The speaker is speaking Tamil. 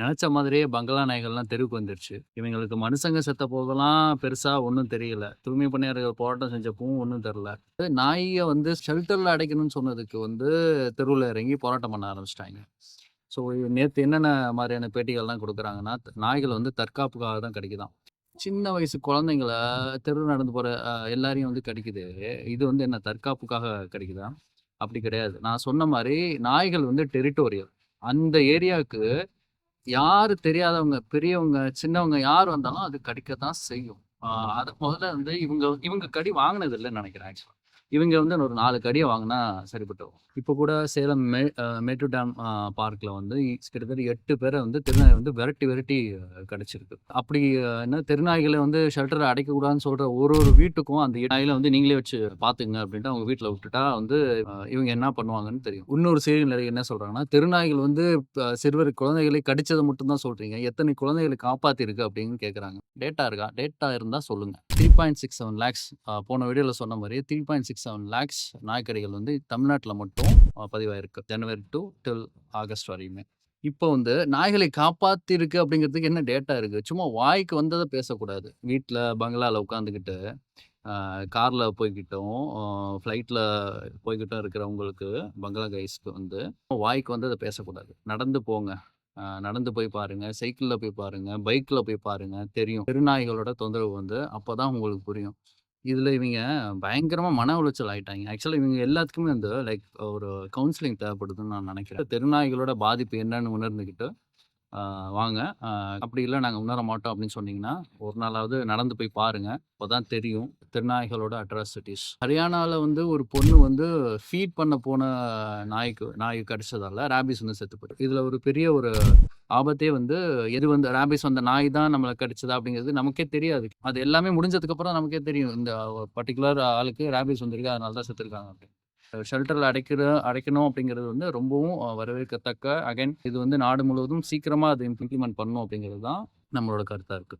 நினச்ச மாதிரியே பங்களா நாய்கள்லாம் தெருவுக்கு வந்துருச்சு. இவங்களுக்கு மனுஷங்க செத்த போதெல்லாம் பெருசாக ஒன்றும் தெரியல. தூய்மை பணியாளர்கள் போராட்டம் செஞ்சப்பவும் ஒன்றும் தெரில நாயை வந்து ஷெல்டரில் அடைக்கணும்னு சொன்னதுக்கு வந்து தெருவில் இறங்கி போராட்டம் பண்ண ஆரம்பிச்சிட்டாங்க ஸோ நேற்று என்னென்ன மாதிரியான பேட்டிகள்லாம் கொடுக்குறாங்கன்னா நாய்கள் வந்து தற்காப்புக்காக தான் கிடைக்குதான் சின்ன வயசு குழந்தைங்கள தெரு நடந்து போகிற எல்லாரையும் வந்து கிடைக்குது இது வந்து என்ன தற்காப்புக்காக கிடைக்குதா அப்படி கிடையாது. நான் சொன்ன மாதிரி நாய்கள் வந்து டெரிட்டோரியல். அந்த ஏரியாவுக்கு யாரு தெரியாதவங்க, பெரியவங்க, சின்னவங்க யார் வந்தாலும் அது கடிக்க தான் செய்யும். அது முதல்ல வந்து இவங்க இவங்க கடி வாங்கினது இல்லைன்னு நினைக்கிறேன் ஆக்சுவலாக இவங்க வந்து ஒரு நாலு கடியை வாங்கினா சரிப்பட்டு வரும். கூட சேலம் மே அ மேட்டூர் டேம் பார்க்கில் வந்து கிட்டத்தட்ட எட்டு பேரை வந்து திருநாய் வந்து விரட்டி விரட்டி கிடச்சிருக்கு அப்படி என்ன திருநாய்களை வந்து ஷெல்டரை அடைக்கக்கூடாதுன்னு சொல்கிற ஒரு ஒரு வீட்டுக்கும் அந்த நாய்கள வந்து நீங்களே வச்சு பார்த்துங்க அப்படின்ட்டு அவங்க வீட்டில் விட்டுட்டா வந்து இவங்க என்ன பண்ணுவாங்கன்னு தெரியும். இன்னொரு செய்தியில என்ன சொல்கிறாங்கன்னா திருநாய்கள் வந்து சிறுவர் குழந்தைகளை கடிச்சதை மட்டும்தான் சொல்கிறீங்க எத்தனை குழந்தைகளை காப்பாற்றிருக்கு அப்படின்னு கேட்குறாங்க டேட்டா இருக்கா? Data three point six seven lakhs போன வீடியோவில் சொன்ன மாதிரியே three point six seven lakhs நாய்க்கடிகள் வந்து தமிழ்நாட்டில் மட்டும் பதிவாயிருக்கு. ஜனவரி டு டில் ஆகஸ்ட் வரையுமே. இப்போ வந்து நாய்களை காப்பாத்திருக்கு அப்படிங்கிறதுக்கு என்ன டேட்டா இருக்குது சும்மா வாய்க்கு வந்ததை பேசக்கூடாது. வீட்டில் பங்களாவில் உட்காந்துக்கிட்டு, காரில் போய்கிட்டும் ஃப்ளைட்டில் போய்கிட்டும் இருக்கிறவங்களுக்கு, பங்களா கைஸ்க்கு வந்து வாய்க்கு வந்து அதை பேசக்கூடாது. நடந்து போங்க. நடந்து போய் பாருங்க. சைக்கிளில் போய் பாருங்க. பைக்கில் போய் பாருங்க. தெரியும். பெருநாய்களோட தொந்தரவு வந்து அப்பதான் உங்களுக்கு புரியும். இதில் இவங்க பயங்கரமாக மன உளைச்சல் ஆகிட்டாங்க ஆக்சுவலாக இவங்க எல்லாத்துக்குமே வந்து லைக் ஒரு கவுன்சிலிங் தேவைப்படுதுன்னு நான் நினைக்கிறேன் தெருநாய்களோட பாதிப்பு என்னன்னு உணர்ந்துக்கிட்டு வாங்க. அப்படி இல்லை நாங்கள் உணர மாட்டோம் அப்படின்னு சொன்னீங்கன்னா, ஒரு நாளாவது நடந்து போய் பாருங்க. அப்பதான் தெரியும். திருநாய்களோட அட்ராசிட்டிஸ் ஹரியானாவில் வந்து ஒரு பொண்ணு வந்து ஃபீட் பண்ண போன நாய்க்கு நாய் கடிச்சதால ரேபிஸ் வந்து செத்து போயிடும் இதில் ஒரு பெரிய ஒரு ஆபத்தே வந்து எது வந்து ரேபிஸ் வந்த நாய் தான் நம்மளை கடிச்சதா அப்படிங்கிறது நமக்கே தெரியாது. அது எல்லாமே முடிஞ்சதுக்கப்புறம் நமக்கே தெரியும். இந்த பர்டிகுலர் ஆளுக்கு ரேபிஸ் வந்திருக்கு. அதனால தான் செத்துருக்காங்க அப்படின்னு. ஷெல்டர்ல அடைக்கிற அடைக்கணும் அப்படிங்கிறது வந்து ரொம்பவும் வரவேற்கத்தக்க அகைன் இது வந்து நாடு முழுவதும் சீக்கிரமா அது இம்ப்ளிமெண்ட் பண்ணணும் அப்படிங்கிறது தான் நம்மளோட கருத்தா இருக்கு.